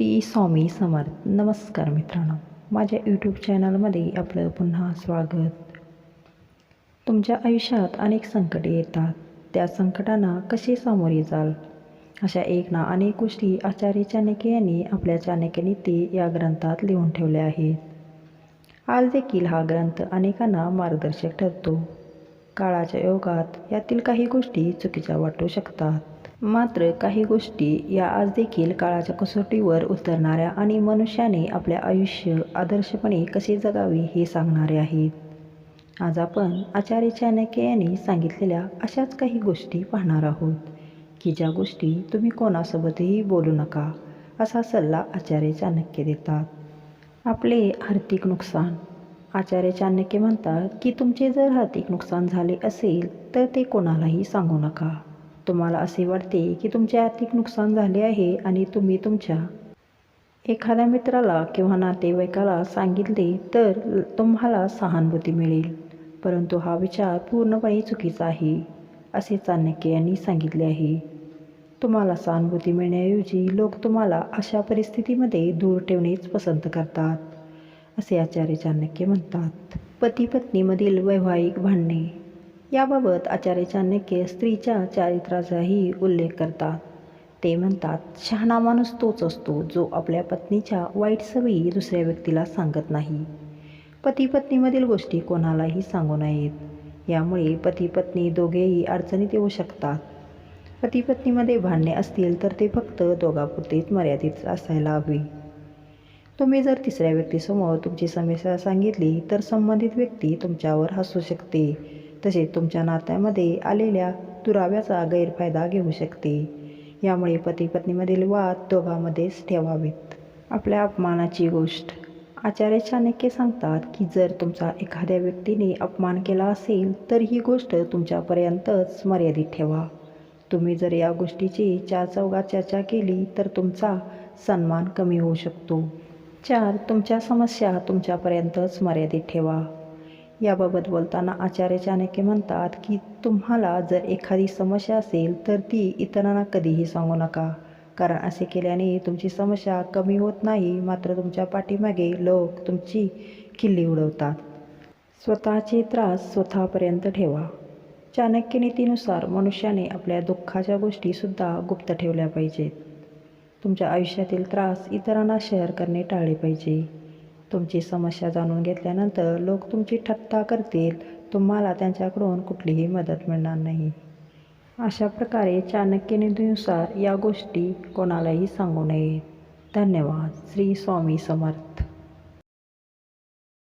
श्री स्वामी समर्थ. नमस्कार मित्रांनो. माझ्या यूट्यूब चॅनलमध्ये आपलं पुन्हा स्वागत. तुमच्या आयुष्यात अनेक संकटे येतात. त्या संकटांना कसे सामोरे जाल? अशा एक ना अनेक गोष्टी आचार्य चाणक्य यांनी आपल्या चाणक्य नीती या ग्रंथात लिहून ठेवल्या आहेत. आज देखील हा ग्रंथ अनेकांना मार्गदर्शक ठरतो. काळाच्या योगात यातील काही गोष्टी चुकीच्या वाटू शकतात. मात्र काही गोष्टी या आज देखील काळाच्या कसोटीवर उतरणाऱ्या आणि मनुष्याने आपले आयुष्य आदर्शपणे कसे जगावे हे सांगणारे आहेत. आज आपण आचार्य चाणक्य यांनी सांगितलेल्या अशाच काही गोष्टी पाहणार आहोत की ज्या गोष्टी तुम्ही कोणासोबतही बोलू नका असा सल्ला आचार्य चाणक्य देतात. आपले आर्थिक नुकसान. आचार्य चाणक्य म्हणतात की तुमचे जर आर्थिक नुकसान झाले असेल तर ते कोणालाही सांगू नका. तुम्हाला असे वाटते की तुमचे आर्थिक नुकसान झाले आहे आणि तुम्ही तुमच्या एखाद्या मित्राला किंवा नातेवाईकाला सांगितले तर तुम्हाला सहानुभूती मिळेल. परंतु हा विचार पूर्णपणे चुकीचा आहे असे चाणक्य यांनी सांगितले आहे. तुम्हाला सहानुभूती मिळण्याऐवजी लोक तुम्हाला अशा परिस्थितीमध्ये दूर ठेवणेच पसंत करतात असे आचार्य चाणक्य म्हणतात. पती पत्नीमधील वैवाहिक भांडणे याबाबत आचार्य चाणक्य स्त्रीच्या चारित्र्याचाही उल्लेख करतात ते म्हणतात शहाणा माणूस तोच असतो जो आपल्या पत्नीच्या वाईट सवयी दुसऱ्या व्यक्तीला सांगत नाही. पती पत्नीमधील गोष्टी कोणालाही सांगू नयेत. यामुळे पती पत्नी दोघेही अडचणीत येऊ शकतात. पती पत्नीमध्ये भांडणे असतील तर ते फक्त दोघापुरतेच मर्यादित असायला हवे. तुम्ही जर तिसऱ्या व्यक्तीसमोर तुमची समस्या सांगितली तर संबंधित व्यक्ती तुमच्यावर हसू शकते. तसेच तुमच्या नात्यामध्ये आलेल्या दुराव्याचा गैरफायदा घेऊ शकते. यामुळे पती पत्नीमधील वाद दोघांमध्येच ठेवावेत. आपल्या अपमानाची गोष्ट. आचार्य चाणक्य सांगतात की जर तुमचा एखाद्या व्यक्तीने अपमान केला असेल तर ही गोष्ट तुमच्यापर्यंतच मर्यादित ठेवा. तुम्ही जर या गोष्टीची चार चौघात चर्चा केली तर तुमचा सन्मान कमी होऊ शकतो. चार तुमच्या समस्या तुमच्यापर्यंतच मर्यादित ठेवा. याबाबत बोलताना आचार्य चाणक्य म्हणतात की तुम्हाला जर एखादी समस्या असेल तर ती इतरांना कधीही सांगू नका. कारण असे केल्याने तुमची समस्या कमी होत नाही मात्र तुमच्या पाठीमागे लोक तुमची किल्ली उडवतात. स्वतःचे त्रास स्वतःपर्यंत ठेवा. चाणक्य नीतीनुसार मनुष्याने आपल्या दुःखाच्या गोष्टीसुद्धा गुप्त ठेवल्या पाहिजेत. तुमच्या आयुष्यातील त्रास इतरांना शेअर करणे टाळले पाहिजे. तुमची समस्या जाणून घेतल्यानंतर लोक तुमची ठत्ता करतील. तुम्हाला त्यांच्याकडून कुठलीही मदत मिळणार नाही. अशा प्रकारे चाणक्य नीतीनुसार या गोष्टी कोणालाही सांगू नये धन्यवाद. श्री स्वामी समर्थ.